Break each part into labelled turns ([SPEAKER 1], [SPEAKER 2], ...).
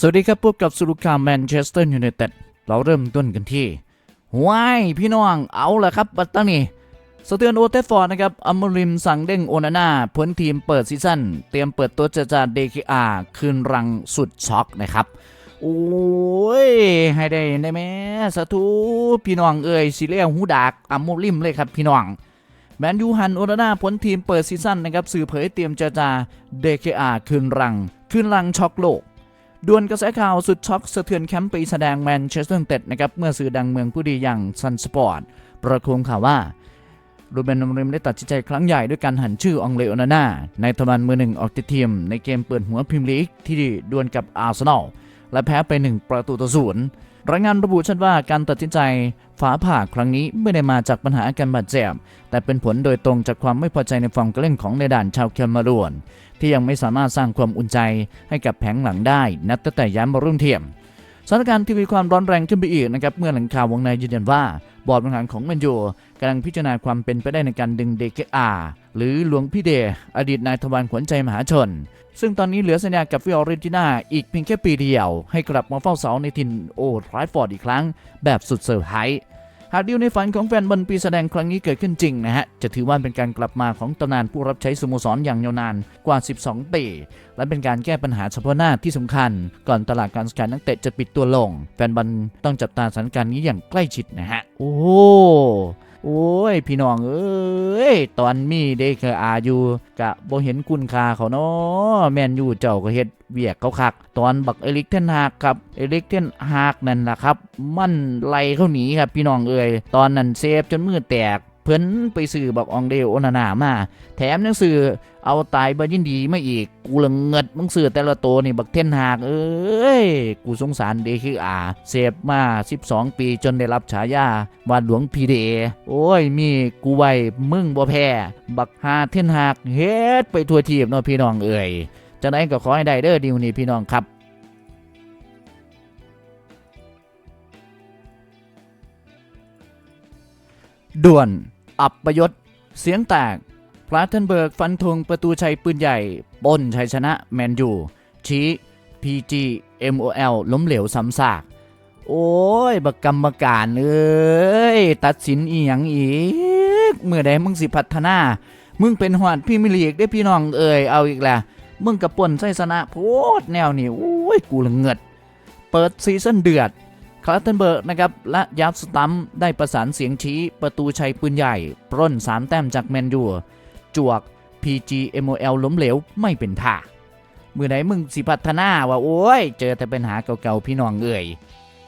[SPEAKER 1] สวัสดีครับพบกับสุรุคามแมนเชสเตอร์ยูไนเต็ดเราเริ่มต้นกันที่ว้ายพี่น้องเอาละครับ บัตตานีสเตือนโอเทฟอร์ดนะครับอัมริมสั่งเด้งโอนาน่าพ้นทีมเปิดซีซั่นเตรียมเปิดตัวเจรจาเดคอาคืนรังสุดช็อกนะครับ โอ้ย ให้ได้ได้ไหมสาธุพี่น้องเอ่ยสิเลียหูดากอัมริมเลยครับพี่น้องแมนยูฮันโอนาน่าพ้นทีมเปิดซีซั่นนะครับสื่อเผยเตรียมเจรจาเดคอาคืนรัง คืนรังช็อกโลก ดวนกระแสข่าวสุดช็อกสะเทือนแคมป์ปีแสดงแมนเชสเตอร์ยูไนเต็ดนะครับเมื่อสื่อดังเมืองผู้ดีอย่างซันสปอร์ตประโคมข่าวว่ารูเบนอมริมได้ตัดสินใจครั้งใหญ่ด้วยการหันชื่อองเลโอนาน่าในทวันมือหนึ่งออกติดทีม ในเกมเปิดหัวพรีเมียร์ลีกที่ดวลกับอาร์เซนอลและแพ้ไป 1 ประตูต่อศูนย์ รายงานระบุชัดว่าการตัดสินใจฝาผ่าครั้งนี้ไม่ได้มาจากปัญหาอาการบาดเจ็บ แต่เป็นผลโดยตรงจากความไม่พอใจในฟองการเล่นของในด่านชาวเคมารวนที่ยังไม่สามารถสร้างความอุ่นใจให้กับแผงหลังได้ นับตั้งแต่ย้ายมารุ่งเทียมสถานการณ์ที่มีความร้อนแรงขึ้นไปอีกนะครับเมื่อหลังข่าววงในยืนยันว่า บอร์ดบริหารของแมนยูกำลังพิจารณาความเป็นไปได้ในการดึงเดกอาหรือหลวงพี่เดอดีตนายทวารขวัญใจมหาชน ซึ่งตอนนี้เหลือสัญญากับฟิออเรนติน่าอีกเพียงแค่ปีเดียว ให้กลับมาเฝ้าเสาในถิ่นโอทรายฟอร์ดอีกครั้ง แบบสุดเซอร์ไพรส์ หากดีลในฝันของแฟนบอลปีแสดงครั้งนี้เกิดขึ้นจริงนะฮะ จะถือว่าเป็นการกลับมาของตำนานผู้รับใช้สโมสรอย่างยาวนานกว่า 12 ปี และเป็นการแก้ปัญหาเฉพาะหน้าที่สำคัญ ก่อนตลาดการสกายนักเตะจะปิดตัวลง แฟนบอลต้องจับตาสถานการณ์นี้อย่างใกล้ชิดนะฮะ โอ้ โอ้ย พี่น้องเอ้ย ตอนมีเด็กอาอยู่กะบ่เห็นคุณค่าเขาเนาะแมนยูเจ้าก็เฮ็ดเวียกเขาคัก ตอนบักเอลิกเทนฮากครับเอลิกเทนฮากนั่นล่ะครับ มันไล่เขาหนีครับพี่น้องเอ้ยตอนนั้นเซฟจนมือแตก เพิ่นไปซื้อบักอองเดโอนานามา แถมยังซื้อเอาตายบายินดีมาอีก กูละเงิดมึงซื้อแต่ละตัวนี่บักเทนหาก เอ้ย กูสงสารเดคืออาเสพมา 12 ปีจนได้รับฉายาว่าหลวงพีเด โอ้ย มีกูไว้มึงบ่แพ้ บักหาเทนหากเฮ็ดไปทัวทีบเนาะพี่น้องเอ้ยจะได้ก็ขอให้ได้เด้อดิวนี่พี่น้องครับด่วน อับประยศ เสียงแตกพลาเทนเบิร์กฟันธงประตูชัยปืนใหญ่ป้นชัยชนะแมนยูชี้ PG MOL ล้มเหลวซ้ำซาก โอ้ย บักกรรมการเอ้ย ตัดสินอีหยังอีก เมื่อใดมึงสิพัฒนา มึงเป็นหวานพี่มิลีกได้พี่น้องเอ่ยเอาอีกและมึงกับป่นไส้สนะโพดแนวนี่โอ้ย กูละเงิด เปิดซีซั่นเดือด คลาสเทนเบิร์กนะครับและยับสตัมได้ประสานเสียงชี้ประตูชัยปืนใหญ่ ปล้น 3 แต้มจากแมนยูจวก PG MOL ล้มเหลวไม่เป็นท่าเมื่อไหนมึงสิพัฒนาว่าโอ้ย เจอแต่ปัญหาเก่าๆพี่น้องเอ่ย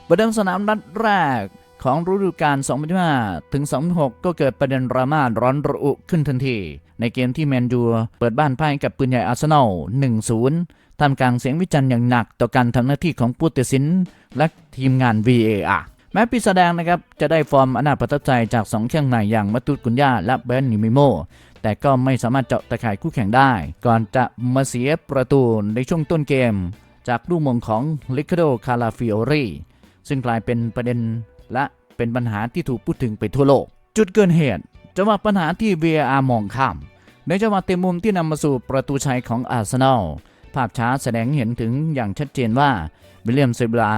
[SPEAKER 1] ประเดิมสนามนัดแรกของฤดูกาล2025ถึง2026ก็เกิดประเด็นดราม่าร้อนระอุขึ้นทันที ในเกมที่แมนยูเปิดบ้านพ่ายกับปืนใหญ่อาร์เซนอล 1-0 ท่ามกลางเสียงวิจารณ์อย่างหนักต่อการทำหน้าที่ของผู้ตัดสินและทีมงาน VAR แม้ปีแสดงนะครับจะได้ฟอร์มอนาประทับใจจากสองแข้งในอย่างมัตุดกุนยาและเบนนิมิโม แต่ก็ไม่สามารถเจาะตะข่ายคู่แข่งได้ ก่อนจะมาเสียประตูในช่วงต้นเกม จากลูกมงของลิคาโดคาราฟิโอรีซึ่งกลายเป็นประเด็นและเป็นปัญหาที่ถูกพูดถึงไปทั่วโลก จุดเกิดเหตุจังหวะปัญหาที่ VAR มองข้ามในจังหวะเต็มมุมที่นำมาสู่ประตูชัยของอาร์เซนอล ภาพช้าแสดงเห็นถึงอย่างชัดเจนว่าวิลเลียมเซบลา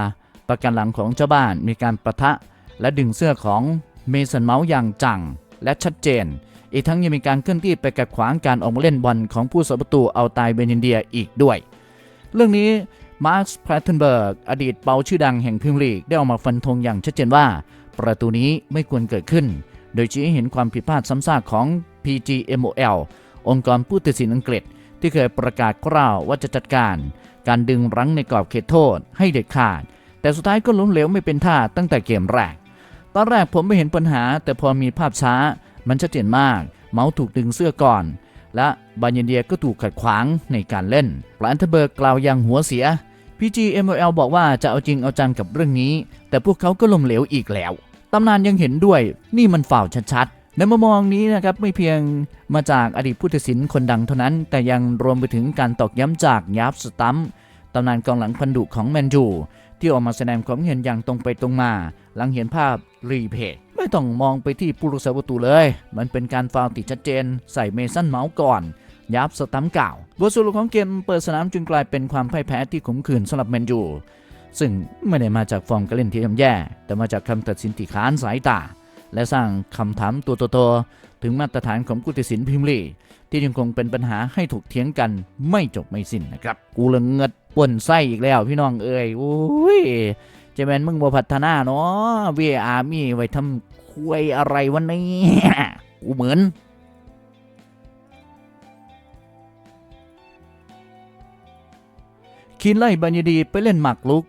[SPEAKER 1] ประกันหลังของเจ้าบ้านมีการประทะ และดึงเสื้อของเมสันเมาส์อย่างจัง และชัดเจน อีกทั้งยังมีการเคลื่อนที่ไปกัดขวางการออกมาเล่นบอลของผู้สาประตูเอาตายเบนินเดียอีกด้วย เรื่องนี้มาร์คแพลตเทนเบิร์กอดีตเปาชื่อดังแห่งพรีเมียร์ลีกได้ออกมาฟันธงอย่างชัดเจนว่า ประตูนี้ไม่ควรเกิดขึ้น โดยชี้ให้เห็นความผิดพลาดซ้ำซากของ PGMOL องค์กรผู้ตัดสินอังกฤษ ที่เคยประกาศกล่าวว่าจะจัดการ การดึงรั้งในกรอบเขตโทษให้เด็ดขาด แต่สุดท้ายก็ล้มเหลวไม่เป็นท่าตั้งแต่เกมแรก ตอนแรกผมไม่เห็นปัญหา แต่พอมีภาพช้า มันชัดเจนมาก เมาส์ถูกดึงเสื้อก่อน และบาเยนเดียก็ถูกขัดขวางในการเล่นแลนเทเบิร์กกล่าวอย่างหัวเสีย PGMOL บอกว่าจะเอาจริงเอาจังกับเรื่องนี้ แต่พวกเขาก็ล้มเหลวอีกแล้วตำนานยังเห็นด้วย นี่มันฝ่าวชัดๆ ในมุมมองนี้นะครับไม่เพียงมาจากอดีตผู้ตัดสินคนดังเท่านั้น แต่ยังรวมไปถึงการตอกย้ำจากยับสตัมตำนานกองหลังพันดุของแมนยูที่ออกมาแสดงความเห็นอย่างตรงไปตรงมา หลังเห็นภาพรีเพย์ไม่ต้องมองไปที่ผู้รักษาประตูเลย มันเป็นการฟาวติดชัดเจน ใส่เมสันเมาส์ก่อน ยับสตัมป์เก่าบทสรุปของเกมเปิดสนามจึงกลายเป็นความพ่ายแพ้ที่ขมขื่นสำหรับแมนยูซึ่งไม่ได้มาจากฟอร์มการเล่นที่ย่ำแย่ แต่มาจากคำตัดสินที่ค้านสายตา และสร้างคำถามตัวโตๆถึงมาตรฐานของผู้ตัดสินพรีเมียร์ลีที่ยังคงเป็นปัญหาให้ถูกเถียงกันไม่จบไม่สิ้นนะครับ กูเลยเงิดป่นไส้อีกแล้วพี่น้องเอ้ยโอ้ยเจแมนมึงบ่พัฒนาเนาะ VR มีไว้ทำคุยอะไรวันนี้กูเหมือนคินไล่บัญญีดีไปเล่นหมากลุก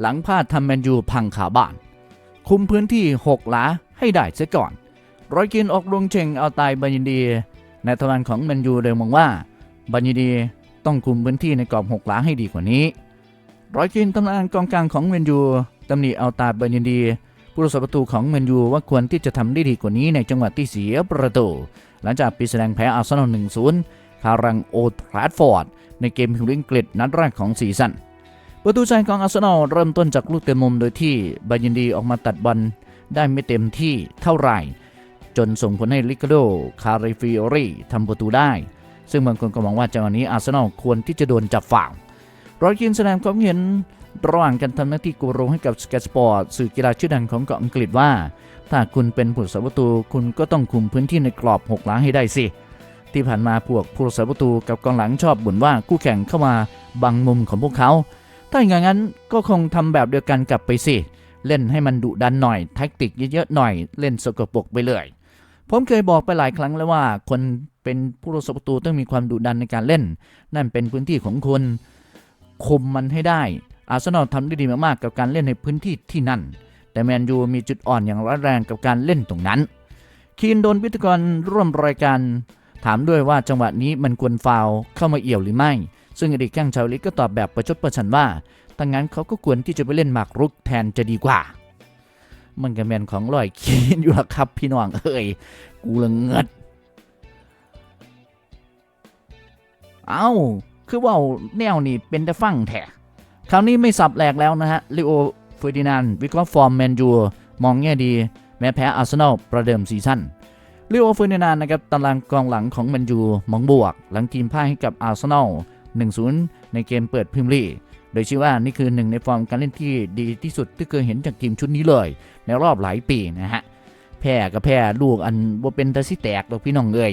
[SPEAKER 1] หลังพลาดทำแมนยูพังขาบ้าน คุมพื้นที่6หลา ให้ได้เสียก่อนรอยกินออกลงเชงเอาตายบัญญีดีในทวารของแมนยูเลยมองว่าบัญญีดีต้องคุมพื้นที่ในกรอบ6หลาให้ดีกว่านี้รอยกินตำนานกองกลางของแมนยูตำหนิเอาตายบัญญีดีผู้รักษาประตูของแมนยูว่าควรที่จะทำได้ดีกว่านี้ในจังหวะที่เสียประตู หลังจากปีแสดงแพ้อาร์เซนอล1-0คารังโอทราฟฟอร์ด ในเกมพิมพ์ลิงกฤษนัดแรกของซีซั่นประตูชัยของอาร์เซนอลเริ่มต้นจากลูกเต็มมุมโดยที่บายินดีออกมาตัดบอล ได้ไม่เต็มที่เท่าไหร่ จนส่งผลให้ลิกาโด คาริฟิโอรีทำประตูได้ ซึ่งบางคนก็มองว่าจังหวะนี้อาร์เซนอลควรที่จะโดนจับฝ่าวรอยกินแสดงความเห็นระหว่างการทำหน้าที่กูรูให้กับสเก y สปอร์ตสื่อกีฬาชื่อดังของเกาะอังกฤษว่า ถ้าคุณเป็นผู้รักษาประตูคุณก็ต้องคุมพื้นที่ในกรอบหกหลังให้ได้สิ ที่ผ่านมาพวกผู้รักษาประตูกับกองหลังชอบบ่นว่าคู่แข่งเข้ามาบังมุมของพวกเขา ถ้าอย่างนั้นก็คงทำแบบเดียวกันกลับไปสิ เล่นให้มันดุดันหน่อยแท็กติกเยอะๆหน่อยเล่นสกปรกไปเลย ผมเคยบอกไปหลายครั้งแล้วว่า คนเป็นผู้รักษาประตูต้องมีความดุดันในการเล่น นั่นเป็นพื้นที่ของคุณคุมมันให้ได้ อาร์เซนอลทำได้ดีมากๆกับการเล่นในพื้นที่ที่นั่น แต่แมนยูมีจุดอ่อนอย่างร้ายแรงกับการเล่นตรงนั้น คีนโดนพิธีกรร่วมรายการ ถามด้วยว่าจังหวะนี้มันควรฟาวเข้ามาเอี่ยวหรือไม่ ซึ่งอดีตแข้งชาวลิกก็ตอบแบบประชดประชันว่า ถ้างั้นเขาก็ควรที่จะไปเล่นหมากรุกแทนจะดีกว่า มันก็แมนของลอยคีนอยู่ละครับพี่น้องเอ้ยกูละเงิด เอ้า คือว่าแนวนี่เป็นแต่ฟังแท้คราวนี้ไม่สับแหลกแล้วนะฮะลิโอเฟอร์ดินานวิเคราะห์ฟอร์มแมนยูมองแง่ดีแม้แพ้อาร์เซนอลประเดิมซีซั่นลิโอเฟอร์ดินานนะครับตารางกองหลังของแมนยูมองบวก หลังทีมพ่ายให้กับอาร์เซนอล1-0 ในเกมเปิดพรีเมียร์ลีก โดยชื่อว่านี่คือหนึ่งในฟอร์มการเล่นที่ดีที่สุดที่เคยเห็นจากทีมชุดนี้เลย ในรอบหลายปีนะฮะแพ้ก็แพ้ลูกอันบ่เป็นตาสิแตกดอกพี่น้องเอ้ย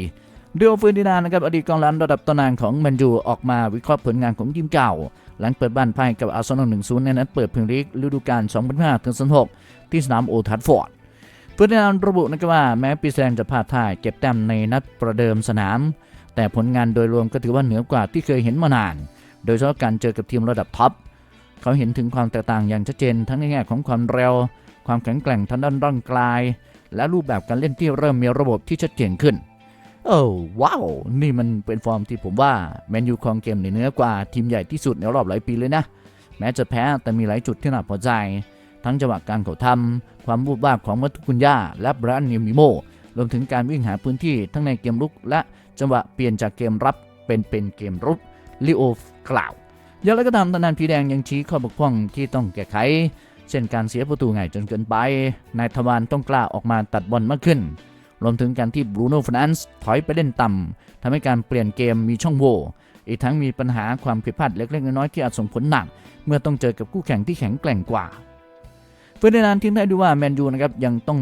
[SPEAKER 1] เดียวเฟอร์ดินานะครับอดีตกองหลังระดับตำนานของแมนยูออกมาวิเคราะห์ผลงานของทีมเก่า หลังเปิดบ้านพ่ายกับอาร์เซนอล1-0ในนัดเปิดพรีเมียร์ลีกฤดูกาล2005-2006ที่สนามโอทัฟฟอร์ดเพื่อนานระบุนะครับว่าแม้ปีแสดงจะพลาดท่าเก็บแต้มในนัดประเดิมสนาม แต่ผลงานโดยรวมก็ถือว่าเหนือกว่าที่เคยเห็นมานาน โดยเฉพาะการเจอกับทีมระดับท็อปเขาเห็นถึงความแตกต่างอย่างชัดเจนทั้งในแง่ของความเร็ว ความแข็งแกร่งทางด้านร่างกาย และรูปแบบการเล่นที่เริ่มมีระบบที่ชัดเจนขึ้นโอ้ว้าว นี่มันเป็นฟอร์มที่ผมว่าแมนยูครองเกมในเหนือกว่าทีมใหญ่ที่สุดในรอบหลายปีเลยนะ แม้จะแพ้แต่มีหลายจุดที่น่าพอใจ ทั้งจังหวะการเขาทำความบูบวาบของมัตุกุญญาและบรันเนียมิโมรวมถึงการวิ่งหาพื้นที่ทั้งในเกมรุก และจังหวะเปลี่ยนจากเกมรับเป็นเป็นเกมรุก ลิโอกล่าว อย่างไรก็ตามตำนานผีแดงยังชี้ข้อบกพร่องที่ต้องแก้ไข เช่นการเสียประตูง่ายจนเกินไป นายทวารต้องกล้าออกมาตัดบอลมากขึ้น รวมถึงการที่บรูโน่ฟนันส์ถอยไปเล่นต่ำทำให้การเปลี่ยนเกมมีช่องโหว่อีกทั้งมีปัญหาความผิดพลาดเล็กๆน้อยๆที่อาจส่งผลหนัก เมื่อต้องเจอกับคู่แข่งที่แข็งแกร่งกว่าเฟอร์ดินานด์ทิ้งท้ายด้วยว่าแมนยูนะครับยังต้อง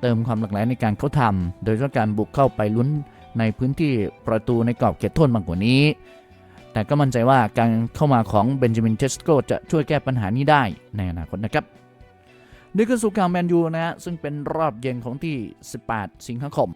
[SPEAKER 1] เติมความหลากหลายในการเขาทำโดยเฉพาะการบุกเข้าไปลุ้นในพื้นที่ประตูในกรอบเขตโทษมากกว่านี้ แต่ก็มั่นใจว่าการเข้ามาของเบนจามินเทสโกจะช่วยแก้ปัญหานี้ได้ในอนาคตนะครับนี่คือสุขการแมนยูนะฮะซึ่งเป็นรอบเย็นของที่ 18 สิงหาคม